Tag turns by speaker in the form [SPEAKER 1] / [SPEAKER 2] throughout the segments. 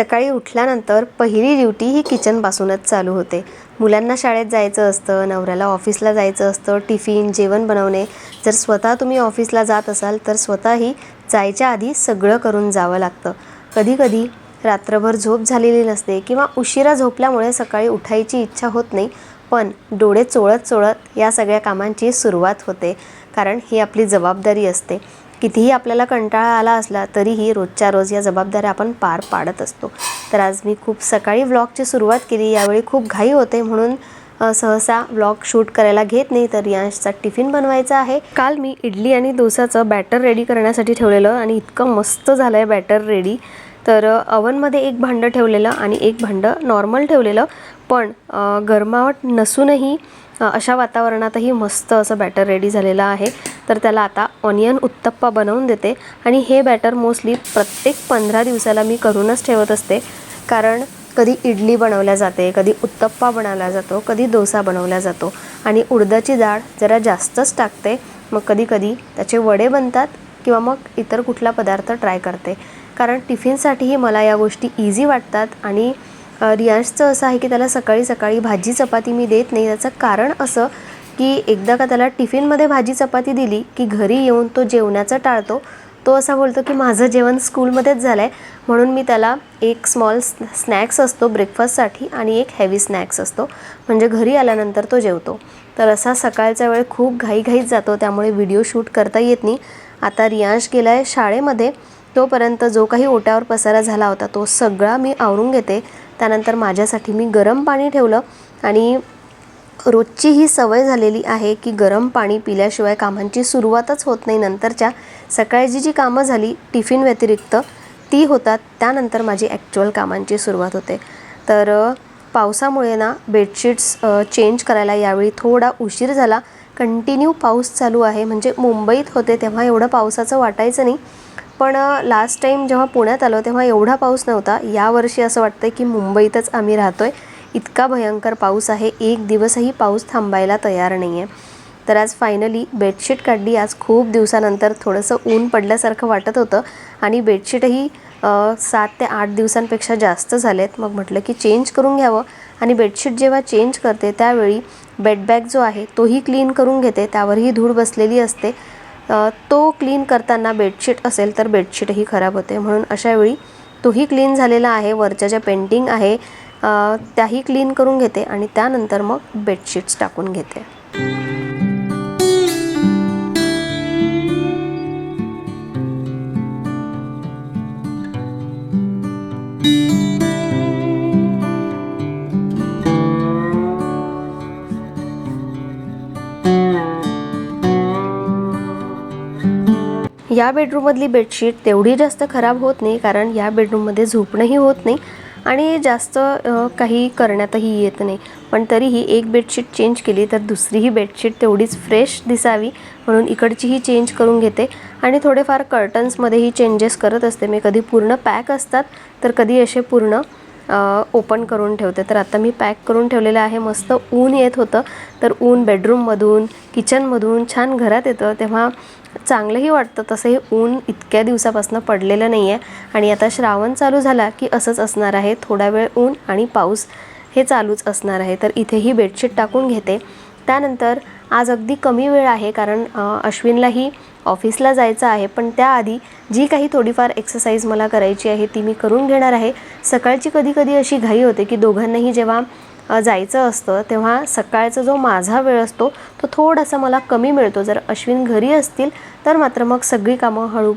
[SPEAKER 1] सकाळी उठल्यानंतर पहिली ड्युटी ही किचनपासूनच चालू होते. मुलांना शाळेत जायचं असतं नवऱ्याला ऑफिसला जायचं असतं टिफिन जेवण बनवणे. जर स्वतः तुम्ही ऑफिसला जात असाल तर स्वतःही जायच्या आधी सगळं करून जावं लागतं. कधीकधी रात्रभर झोप झालेली नसते किंवा उशिरा झोपल्यामुळे सकाळी उठायची इच्छा होत नाही पण डोळे चोळत चोळत या सगळ्या कामांची सुरुवात होते कारण ही आपली जबाबदारी असते. कितीही आपल्याला कंटाळा आला असला तरीही रोजच्या रोज या जबाबदाऱ्या आपण पार पाडत असतो. तर आज मी खूप सकाळी व्लॉगची सुरुवात केली. यावेळी खूप घाई होते म्हणून सहसा व्लॉग शूट करायला घेत नाही तर यांशचा टिफिन बनवायचा आहे. काल मी इडली आणि डोसाचं बॅटर रेडी करण्यासाठी ठेवलेलं आणि इतकं मस्त झालं आहे बॅटर रेडी. तर अवनमध्ये एक भांडं ठेवलेलं आणि एक भांडं नॉर्मल ठेवलेलं. पण गरमावट नसूनही अशा वातावरणातही मस्त असं बॅटर रेडी झालेलं आहे. तर त्याला आता ऑनियन उत्तप्पा बनवून देते. आणि हे बॅटर मोस्टली प्रत्येक पंधरा दिवसाला मी करूनच ठेवत असते. कारण कधी इडली बनवल्या जाते कधी उत्तप्पा बनवला जातो कधी डोसा बनवला जातो. आणि उडदाची डाळ जरा जास्तच टाकते. मग कधी कधी त्याचे वडे बनतात किंवा मग इतर कुठला पदार्थ ट्राय करते. कारण टिफिनसाठीही मला या गोष्टी इझी वाटतात आणि रियाजचं रियांशचं असं आहे की त्याला सकाळी सकाळी भाजी चपाती मी देत नाही. त्याचं कारण असं की एकदा का त्याला टिफिनमध्ये भाजी चपाती दिली की घरी येऊन तो जेवण्याचं टाळतो तो असा बोलतो की माझं जेवण स्कूलमध्येच झालं आहे म्हणून मी त्याला एक स्मॉल स्नॅक्स असतो ब्रेकफास्टसाठी आणि एक हेवी स्नॅक्स असतो. म्हणजे घरी आल्यानंतर तो जेवतो. तर असा सकाळचा वेळ खूप घाईघाईत जातो त्यामुळे व्हिडिओ शूट करता येत नाही. आता रियांश गेला आहे शाळेमध्ये तोपर्यंत जो काही ओट्यावर पसारा झाला होता तो सगळा मी आवरून घेते. त्यानंतर माझ्यासाठी मी गरम पाणी ठेवलं आणि रोजची ही सवय झालेली आहे की गरम पाणी पिल्याशिवाय कामांची सुरुवातच होत नाही. नंतरच्या सकाळची जी कामं झाली टिफिन व्यतिरिक्त ती होतात. त्यानंतर माझी ॲक्च्युअल कामांची सुरुवात होते. तर पावसामुळे ना बेडशीट्स चेंज करायला यावेळी थोडा उशीर झाला. कंटिन्यू पाऊस चालू आहे. म्हणजे मुंबईत होते तेव्हा एवढं पावसाचं वाटायचं नाही. पण लास्ट टाईम जेव्हा पुण्यात आलो तेव्हा एवढा पाऊस नव्हता. यावर्षी असं वाटतं की मुंबईतच आम्ही राहतो आहे इतका भयंकर पाऊस आहे. एक दिवसही पाऊस थांबायला तयार नाही आहे तर आज फायनली बेडशीट काढली. आज खूप दिवसानंतर थोडंसं ऊन पडल्यासारखं वाटत होतं. आणि बेडशीटही सात ते आठ दिवसांपेक्षा जास्त झालेत. मग म्हटलं की चेंज करून घ्यावं. आणि बेडशीट जेव्हा चेंज करते त्यावेळी बेडबॅग जो आहे तोही क्लीन करून घेते. त्यावरही धूळ बसलेली असते. तो क्लीन करताना बेडशीट असेल तर बेडशीटही खराब होते. म्हणून अशावेळी तोही क्लीन झालेला आहे. वरच्या ज्या पेंटिंग आहे त्याही क्लीन करून घेते आणि त्यानंतर मग बेडशीट्स टाकून घेते. या बेडरूममधली बेडशीट तेवढी जास्त खराब होत नाही कारण या बेडरूममध्ये झोपणंही होत नाही आणि जास्त काही करण्यातही येत नाही. पण तरीही एक बेडशीट चेंज केली तर दुसरीही बेडशीट तेवढीच फ्रेश दिसावी म्हणून इकडचीही चेंज करून घेते. आणि थोडेफार कर्टन्समध्येही चेंजेस करत असते. मी कधी पूर्ण पॅक असतात तर कधी असे पूर्ण ओपन करून ठेवते. तर आता मी पॅक करून ठेवलेलं आहे. मस्त ऊन येत होतं. तर ऊन बेडरूममधून किचनमधून छान घरात येतं. तेव्हा चांगलंही वाटतं. तसं हे ऊन इतक्या दिवसापासून पडलेलं नाही आहे आणि आता श्रावण चालू झाला की असंच असणार आहे. थोडा वेळ ऊन आणि पाऊस हे चालूच असणार आहे. तर इथेही बेडशीट टाकून घेते. त्यानंतर आज अगदी कमी वेळ आहे कारण अश्विनलाही ऑफिसला जायचं आहे. पण त्याआधी जी काही थोडीफार एक्सरसाइज मला करायची आहे ती मी करून घेणार आहे. सकाळची कधी कधी अशी घाई होते की दोघांनाही जेव्हा जायचं असतं तेव्हा सकाळचा जो माझा वेळ असतो तो थोडासा मला कमी मिळतो. जर अश्विन घरी असतील तर मात्र मग सगळी कामं हळू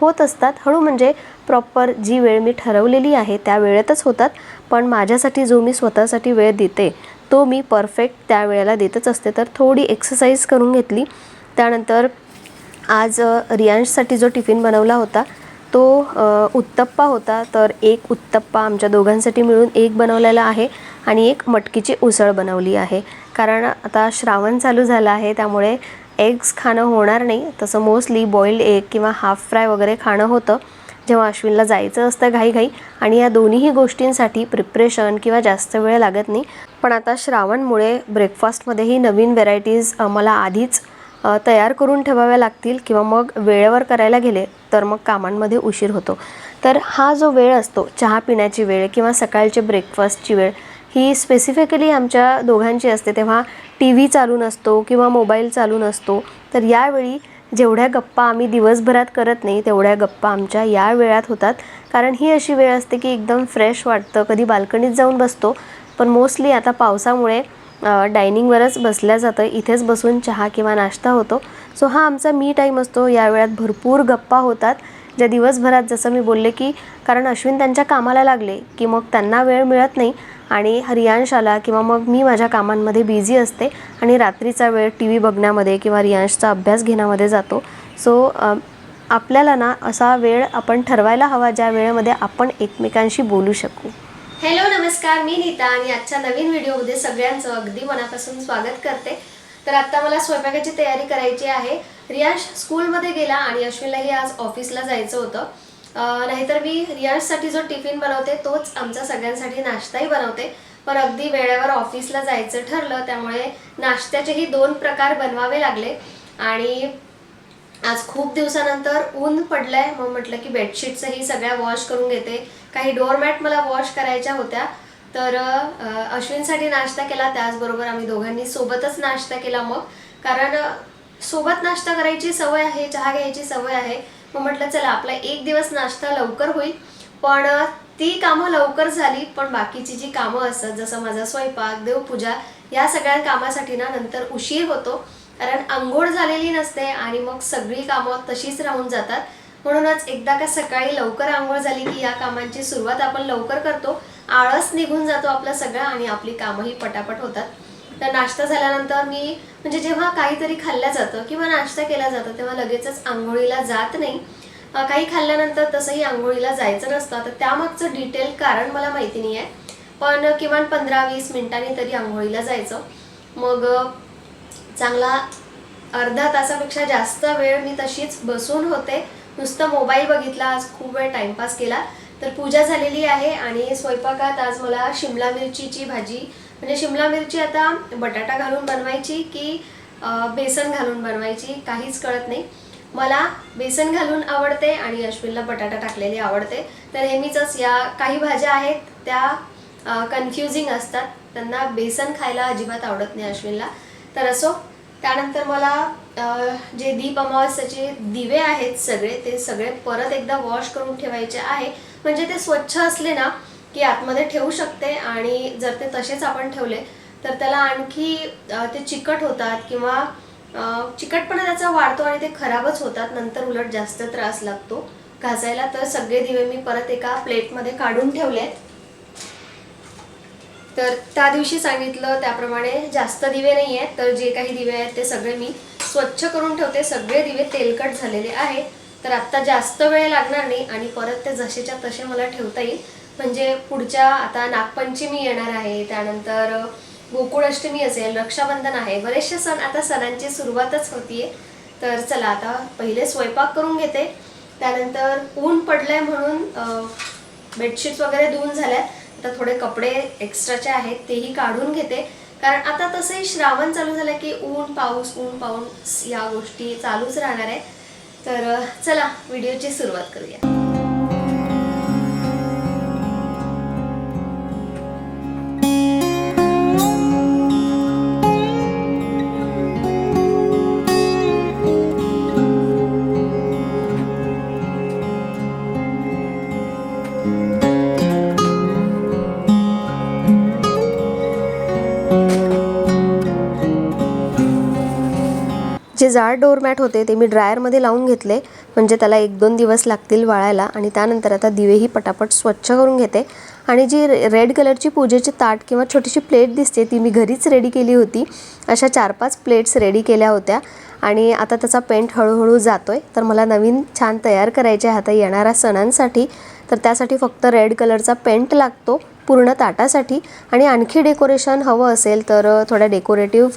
[SPEAKER 1] होत असतात. हळू म्हणजे प्रॉपर जी वेळ मी ठरवलेली आहे त्या वेळेतच होतात. पण माझ्यासाठी जो मी स्वतःसाठी वेळ देते तो मी परफेक्ट त्या वेळेला देतच असते. तर थोडी एक्सरसाइज करून घेतली. त्यानंतर आज रियांशसाठी जो टिफिन बनवला होता तो उत्तप्पा होता तर एक उत्तप्पा आमच्या दोघांसाठी मिळून एक बनवलेला आहे आणि एक मटकीची उसळ बनवली आहे. कारण आता श्रावण चालू झालं आहे त्यामुळे एग्स खाणं होणार नाही. तसं मोस्टली बॉईल्ड एग किंवा हाफ फ्राय वगैरे खाणं होतं. जेव्हा अश्विनला जायचं असतं घाईघाई आणि या दोन्हीही गोष्टींसाठी प्रिप्रेशन किंवा जास्त वेळ लागत नाही. पण आता श्रावणमुळे ब्रेकफास्टमध्येही नवीन व्हेरायटीज मला आधीच तयार करून ठेवाव्या लागतील किंवा मग वेळेवर करायला गेले तर मग कामांमध्ये उशीर होतो. तर हा जो वेळ असतो चहा पिण्याची वेळ किंवा सकाळचे ब्रेकफास्टची वेळ ही स्पेसिफिकली आमच्या दोघांची असते. तेव्हा टी व्ही चालू नसतो किंवा मोबाईल चालू नसतो. तर यावेळी जेवढ्या गप्पा आम्ही दिवसभरात करत नाही तेवढ्या गप्पा आमच्या या वेळात होतात. कारण ही अशी वेळ असते की एकदम फ्रेश वाटतं. कधी बाल्कनीत जाऊन बसतो पण मोस्टली आता पावसामुळे डायनिंगवरच बसल्या जातं इथेच बसून चहा किंवा नाश्ता होतो. सो हा आमचा मी टाईम असतो. या वेळात भरपूर गप्पा होतात. ज्या दिवसभरात जसं मी बोलले की कारण अश्विन त्यांच्या कामाला लागले की मग त्यांना वेळ मिळत नाही आणि रियांश आला किंवा मग मी माझ्या कामांमध्ये बिझी असते आणि रात्रीचा वेळ टी व्ही बघण्यामध्ये किंवा रियांशचा अभ्यास घेण्यामध्ये जातो. सो आपल्याला ना असा वेळ आपण ठरवायला हवा ज्या वेळेमध्ये आपण एकमेकांशी बोलू शकू. हॅलो नमस्कार. मी नीता आणि आजच्या नवीन व्हिडिओमध्ये सगळ्यांचं अगदी मनापासून स्वागत करते. तर आत्ता मला स्वयंपाकाची तयारी करायची आहे. रियाश स्कूलमध्ये गेला आणि अश्विनलाही आज ऑफिसला जायचं होतं. नाहीतर मी रियाशसाठी जो टिफिन बनवते तोच आमचा सगळ्यांसाठी नाश्ताही बनवते. पण अगदी वेळेवर ऑफिसला जायचं ठरलं त्यामुळे नाश्त्याचेही दोन प्रकार बनवावे लागले. आणि आज खूप दिवसानंतर ऊन पडलंय. मग म्हटलं की बेडशीटचंही सगळ्या वॉश करून घेते. काही डोअरमॅट मला वॉश करायच्या होत्या. तर अश्विनसाठी नाश्ता केला. त्याचबरोबर आम्ही दोघांनी सोबतच नाश्ता केला मग. कारण सोबत नाश्ता करायची सवय आहे चहा घ्यायची सवय आहे. मग म्हटलं चला आपला एक दिवस नाश्ता लवकर होईल. पण ती कामं लवकर झाली. पण बाकीची जी कामं असतात जसं माझा स्वयंपाक देवपूजा या सगळ्या कामासाठी ना नंतर उशीर होतो. कारण आंघोळ झालेली नसते आणि मग सगळी कामं तशीच राहून जातात. म्हणूनच एकदा का सकाळी लवकर आंघोळ झाली की या कामांची सुरुवात आपण लवकर करतो. आळस निघून जातो आपला सगळा आणि आपली कामंही पटापट होतात. तर नाश्ता झाल्यानंतर मी म्हणजे जेव्हा काहीतरी खाल्लं जातं किंवा नाश्ता केला जातो तेव्हा लगेचच आंघोळीला जात नाही. काही खाल्ल्यानंतर तसंही आंघोळीला जायचं नसतं. तर त्यामागचं डिटेल कारण मला माहिती नाही आहे पण किमान पंधरा वीस मिनिटांनी तरी आंघोळीला जायचं. मग चांगला अर्धा तासापेक्षा जास्त वेळ मी तशीच बसून होते. नुसतं मोबाईल बघितला आज खूप वेळ टाइमपास केला. तर पूजा झालेली आहे आणि स्वयंपाकात आज मला शिमला मिरचीची भाजी म्हणजे शिमला मिरची आता बटाटा घालून बनवायची की बेसन घालून बनवायची काहीच कळत नाही. मला बेसन घालून आवडते आणि अश्विनला बटाटा टाकलेली आवडते. तर नेहमीच या काही भाज्या आहेत त्या कन्फ्युजिंग असतात. त्यांना बेसन खायला अजिबात आवडत नाही अश्विनला. तर असो त्यानंतर मला जे दीप अमावस्याचे दिवे आहेत सगळे ते सगळे परत एकदा वॉश करून ठेवायचे आहे. म्हणजे ते स्वच्छ असले ना की आतमध्ये ठेवू शकते आणि जर ते तसेच आपण ठेवले तर त्याला आणखी ते चिकट होतात किंवा चिकटपणा त्याचा वाढतो आणि ते खराबच होतात. नंतर उलट जास्त त्रास लागतो. घासायला तर सगळे दिवे मी परत एका प्लेटमध्ये काढून ठेवले तर त्या दिवशी सांगितलं त्याप्रमाणे जास्त दिवे नाही आहेत तर जे काही दिवे आहेत ते सगळे मी स्वच्छ करून ठेवते. सगळे दिवे तेलकट झालेले आहे तर आत्ता जास्त वेळ लागणार नाही आणि परत ते जसेच्या तसे मला ठेवता येईल. म्हणजे पुढच्या आता नागपंचमी येणार आहे त्यानंतर गोकुळाष्टमी असेल रक्षाबंधन आहे बरेचसे सण आता सणांची सुरुवातच होतीये. तर चला आता पहिले स्वयंपाक करून घेते. त्यानंतर ऊन पडलंय म्हणून बेडशीट्स वगैरे धुवून झाल्यात. आता थोडे कपडे एक्स्ट्राचे आहेत तेही काढून घेते. कारण आता तसंही श्रावण चालू झालं की ऊन पाऊस ऊन पाऊस या गोष्टी चालूच राहणार आहे. तर चला व्हिडिओची सुरुवात करूया. जे जाड डोरमॅट होते ते मी ड्रायरमध्ये लावून घेतले. म्हणजे त्याला एक दोन दिवस लागतील वाळायला आणि त्यानंतर आता दिवेही पटापट स्वच्छ करून घेते. आणि जी रे- रेड कलरची पूजेची ताट किंवा छोटीशी प्लेट दिसते ती मी घरीच रेडी केली होती. अशा चार पाच प्लेट्स रेडी केल्या होत्या. आणि आता त्याचा पेंट हळूहळू जातो आहे तर मला नवीन छान तयार करायचे आहे. आता येणाऱ्या सणांसाठी तर त्यासाठी फक्त रेड कलरचा पेंट लागतो पूर्ण ताटासाठी. आणि आणखी डेकोरेशन हवं असेल तर थोड्या डेकोरेटिव्ह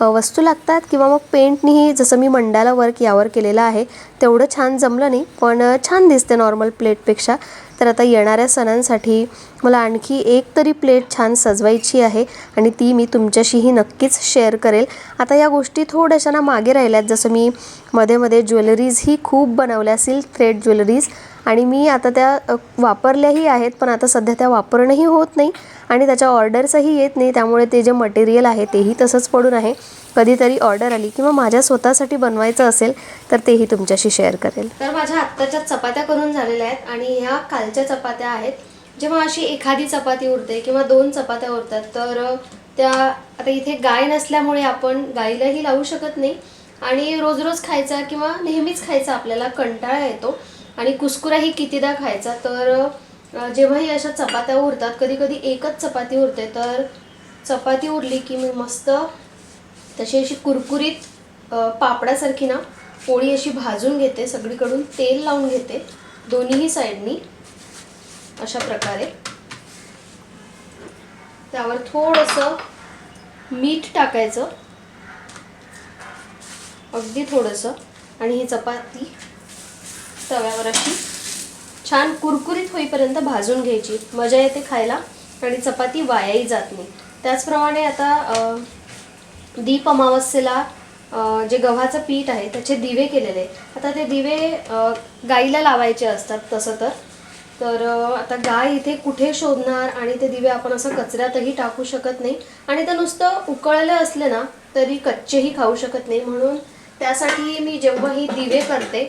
[SPEAKER 1] वस्तू लागतात किंवा मग पेंटनीही जसं मी मंडाला वर्क यावर केलेलं आहे तेवढं छान जमलं नाही पण छान दिसते नॉर्मल प्लेटपेक्षा तर आता येणाऱ्या सणांसाठी मला आणखी एक तरी प्लेट छान सजवायची आहे आणि ती मी तुमच्याशीही नक्कीच शेअर करेल. आता या गोष्टी थोड्याशा ना मागे राहिल्यात जसं मी मध्ये मध्ये ज्वेलरीजही खूप बनवल्या असतील थ्रेड ज्वेलरीज आणि मी आता त्या वापरल्याही आहेत पण आता सध्या त्या वापरणंही होत नाही आणि त्याच्या ऑर्डर्सही येत नाही. त्यामुळे ते जे मटेरियल आहे तेही तसंच पडून आहे. कधीतरी ऑर्डर आली किंवा माझ्या स्वतःसाठी बनवायचं असेल तर तेही तुमच्याशी शेअर करेल. तर माझ्या आत्ताच्या चपात्या करून झालेल्या आहेत आणि ह्या कालच्या चपात्या आहेत. जेव्हा अशी एखादी चपाती उरते किंवा दोन चपात्या उरतात तर त्या आता इथे गाय नसल्यामुळे आपण गाईलाही लावू शकत नाही. आणि रोज रोज खायचा किंवा नेहमीच खायचा आपल्याला कंटाळा येतो. आणि कुस्कुराही कितीदा खायचा तर जेव्हाही अशा चपात्या उरतात कधी कधी एकच चपाती उरते तर चपाती उरली की मी मस्त तशी अशी कुरकुरीत पापडासारखी ना पोळी अशी भाजून घेते सगळीकडून तेल लावून घेते दोन्हीही साईडनी अशा प्रकारे. त्यावर थोडंसं मीठ टाकायचं. अगदी थोडंसं. आणि ही चपाती तव्यावर अशी. छान कुरकुरीत होईपर्यंत भाजून घ्यायची. मजा येते खायला आणि चपाती वायाही जात नाही. त्याचप्रमाणे आता दीप अमावस्येला जे गव्हाचं पीठ आहे त्याचे दिवे केलेले आता ते दिवे गाईला लावायचे असतात तसं तर. तर आता गाय इथे कुठे शोधणार आणि ते दिवे आपण असं कचऱ्यातही टाकू शकत नाही. आणि ते नुसतं उकळलं असले ना तरी कच्चेही खाऊ शकत नाही. म्हणून त्यासाठी मी जेव्हाही दिवे करते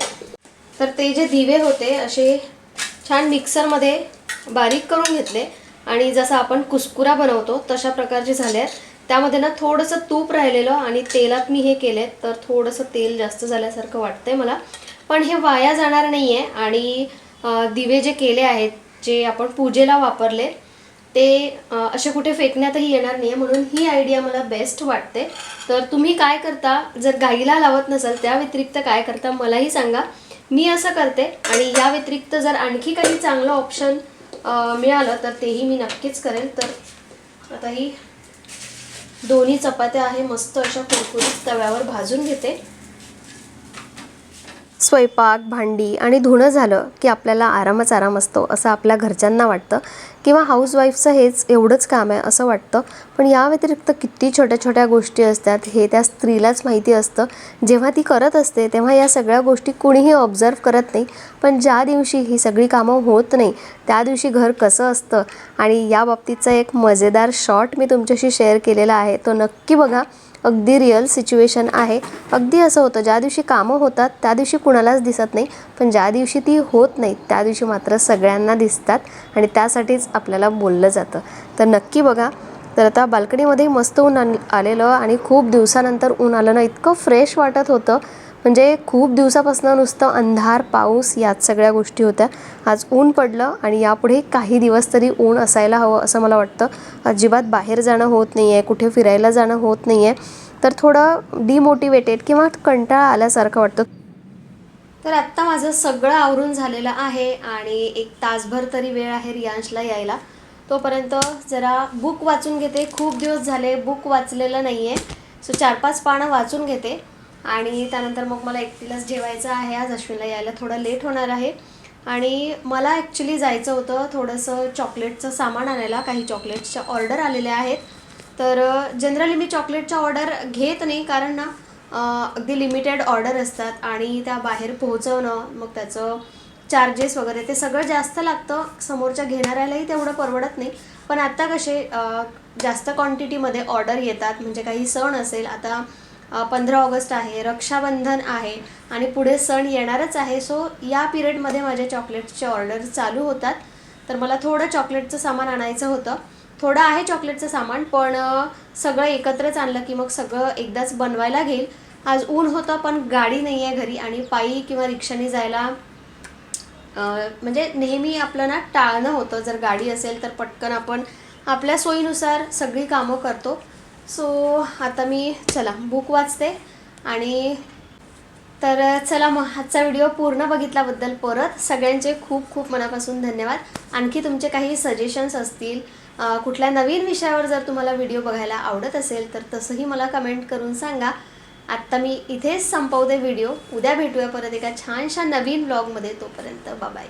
[SPEAKER 1] तर ते जे दिवे होते असे छान मिक्सरमध्ये बारीक करून घेतले. आणि जसं आपण कुस्कुरा बनवतो तशा प्रकारचे झाले आहेत. त्यामध्ये ना थोडंसं तूप राहिलेलं आणि तेलात मी हे केले तर थोडंसं तेल जास्त झाल्यासारखं वाटतंय मला. पण हे वाया जाणार नाही आहे आणि दिवे जे केले आहेत जे आपण पूजेला वापरले ते असे कुठे फेकण्यातही येणार नाही आहे म्हणून ही आयडिया मला बेस्ट वाटते. तर तुम्ही काय करता? जर गाईला लावत नसाल त्या व्यतिरिक्त काय करता? मलाही सांगा. मी असं करते आणि या व्यतिरिक्त जर आणखी काही चांगलं ऑप्शन मिळालं तर तेही मी नक्कीच करेल. तर आता ही दोन्ही चपात्या आहे मस्त अशा कुरकुरीत तव्यावर भाजून घेते. स्वयंपाक भांडी आणि धुणं झालं की आपल्याला आरामच आराम असतो असं आपल्या घरच्यांना वाटतं. किंवा हाऊसवाईफचं हेच एवढंच काम आहे असं वाटतं. पण या व्यतिरिक्त किती छोट्या छोट्या गोष्टी असतात हे त्या स्त्रीलाच माहिती असतं. जेव्हा ती करत असते तेव्हा या सगळ्या गोष्टी कुणीही ऑब्झर्व करत नाही. पण ज्या दिवशी ही सगळी कामं होत नाही त्या दिवशी घर कसं असतं? आणि या बाबतीतचा एक मजेदार शॉट मी तुमच्याशी शेअर केलेला आहे. तो नक्की बघा. अगदी रिअल सिच्युएशन आहे. अगदी असं होतं ज्या दिवशी कामं होतात त्या दिवशी कुणालाच दिसत नाही. पण ज्या दिवशी ती होत नाही त्या दिवशी मात्र सगळ्यांना दिसतात आणि त्यासाठीच आपल्याला बोललं जातं. तर नक्की बघा. तर आता बाल्कनीमध्ये मस्त ऊन आलेलं आणि खूप दिवसानंतर ऊन आलं ना इतकं फ्रेश वाटत होतं. म्हणजे खूप दिवसापासून नुसतं अंधार पाऊस याच सगळ्या गोष्टी होत्या. आज ऊन पडलं आणि यापुढे काही दिवस तरी ऊन असायला हवं असं मला वाटतं. अजिबात बाहेर जाणं होत नाही आहे कुठे फिरायला जाणं होत नाही आहे तर थोडं डिमोटिवेटेड किंवा कंटाळा आल्यासारखं वाटतं. तर आत्ता माझं सगळं आवरून झालेलं आहे आणि एक तासभर तरी वेळ आहे रियांशला यायला. तोपर्यंत जरा बुक वाचून घेते. खूप दिवस झाले बुक वाचलेलं नाही आहे सो चार पाच पानं वाचून घेते. आणि त्यानंतर मग मला एकटीलाच जेवायचं आहे. आज अश्विनला यायला थोडं लेट होणार आहे. आणि मला ॲक्च्युली जायचं होतं थोडंसं चॉकलेटचं सामान आणायला. काही चॉकलेट्सच्या ऑर्डर आलेल्या आहेत. तर जनरली मी चॉकलेटच्या ऑर्डर घेत नाही. कारण ना अगदी लिमिटेड ऑर्डर असतात. आणि त्या बाहेर पोहोचवणं मग त्याचं चार्जेस वगैरे ते सगळं जास्त लागतं. समोरच्या घेणाऱ्यालाही तेवढं परवडत नाही. पण आत्ता कसे जास्त क्वांटिटीमध्ये ऑर्डर येतात. म्हणजे काही सण असेल. आता पंधरा ऑगस्ट आहे रक्षाबंधन आहे आणि पुढे सण येणारच आहे. सो या पिरियडमध्ये माझ्या चॉकलेट्सचे ऑर्डर चालू होतात. तर मला थोडं चॉकलेटचं सामान आणायचं होतं. थोडं आहे चॉकलेटचं सामान पण सगळं एकत्रच आणलं की मग सगळं एकदाच बनवायला घेईल. आज ऊन होतं पण गाडी नाही आहे घरी आणि पायी किंवा रिक्षाने जायला म्हणजे नेहमी आपलं ना टाळणं होतं. जर गाडी असेल तर पटकन आपण आपल्या सोयीनुसार सगळी कामं करतो. सो आता मी चला बुक वाचते. आणि तर चला मग आजचा व्हिडिओ पूर्ण बघितल्याबद्दल परत सगळ्यांचे खूप खूप मनापासून धन्यवाद. आणखी तुमचे काही सजेशन्स असतील कुठल्या नवीन विषयावर जर तुम्हाला व्हिडिओ बघायला आवडत असेल तर तसंही मला कमेंट करून सांगा. आत्ता मी इथेच संपवते व्हिडिओ उद्या भेटूया परत एका छानशा नवीन ब्लॉगमध्ये तोपर्यंत बाय